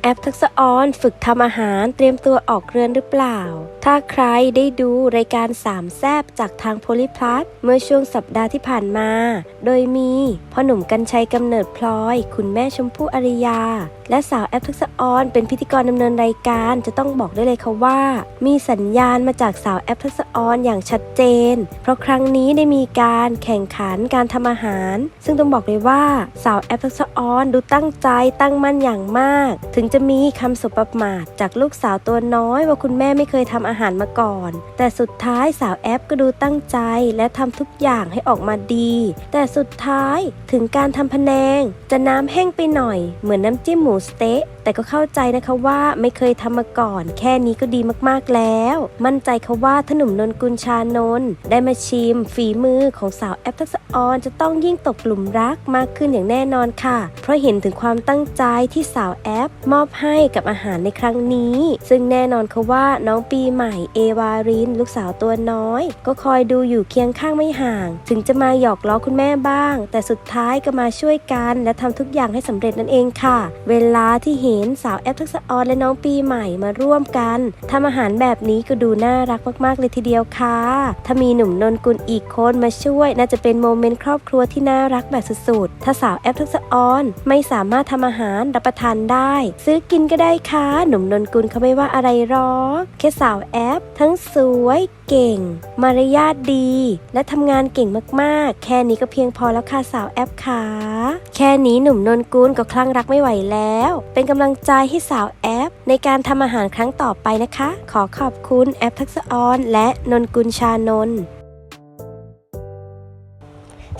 แอปทักษะออนฝึกทำอาหารเตรียมตัวออกเรือนหรือเปล่า ถ้าใครได้ดูรายการสามแซบจากทางโพลิพลัสเมื่อช่วงสัปดาห์ที่ผ่านมา โดยมีพ่อหนุ่มกัญชัยกำเนิดพลอย คุณแม่ชมพู่อริยาและสาวแอปทักษะออนเป็นพิธีกรดำเนินรายการจะต้องบอกได้เลยค่ะว่า มีสัญญาณมาจากสาวแอปทักษะออนอย่างชัดเจน เพราะครั้งนี้ได้มีการแข่งขันการทำอาหาร ซึ่งต้องบอกเลยว่าสาวแอปทักษะออนดูตั้งใจตั้งมั่นอย่างมาก ถึงจะมีคำสบประมาทจากลูกสาวตัวน้อยว่าคุณแม่ไม่เคยทำอาหารมาก่อน แต่สุดท้ายสาวแอปก็ดูตั้งใจและทำทุกอย่างให้ออกมาดี แต่สุดท้ายถึงการทำพะแนง จะน้ำแห้งไปหน่อย เหมือนน้ำจิ้มหมูสเต๊ะแต่ก็เข้าใจนะคะว่าไม่เคยทำมาก่อน แค่นี้ก็ดีมากๆแล้ว มั่นใจค่ะว่าถ้าหนุ่มนนกุลชานนได้มาชิมฝีมือของสาวแอปทักษะ ออนจะต้องยิ่งตกหลุมรักมากขึ้นอย่างแน่นอนค่ะ เพราะเห็นถึงความตั้งใจที่สาวแอป มอบให้กับอาหารในครั้งนี้ ซึ่งแน่นอนค่ะว่าน้องปีใหม่เอวาริน ลูกสาวตัวน้อย ก็คอยดูอยู่เคียงข้างไม่ห่าง ถึงจะมาหยอกล้อคุณแม่บ้าง แต่สุดท้ายก็มาช่วยกัน และทำทุกอย่างให้สำเร็จนั่นเองค่ะ เวลาที่เห็นสาวแอปทักษะออนและน้องปีใหม่มาร่วมกันทำอาหารแบบนี้ก็ดูน่ารักมากๆเลยทีเดียวค่ะ ถ้ามีหนุ่มนนกุลอีกคนมาช่วยน่าจะเป็นโมเมนต์ครอบครัวที่น่ารักแบบสุดๆ ถ้าสาวแอปทักษะออนไม่สามารถทำอาหารรับประทานได้ ซื้อกินก็ได้ค่ะ หนุ่มนนกุลเขาไม่ว่าอะไรหรอกแค่สาวแอป ทั้งสวยเก่ง มารยาทดี และทำงานเก่งมากๆ แค่นี้ก็เพียงพอแล้วค่ะสาวแอปค่ะแค่นี้หนุ่มนนกุลก็คลั่งรักไม่ไหวแล้ว เป็นกำลังใจให้สาวแอป ในการทำอาหารครั้งต่อไปนะคะ ขอขอบคุณแอปทักษะออนและนนกุลชานนท์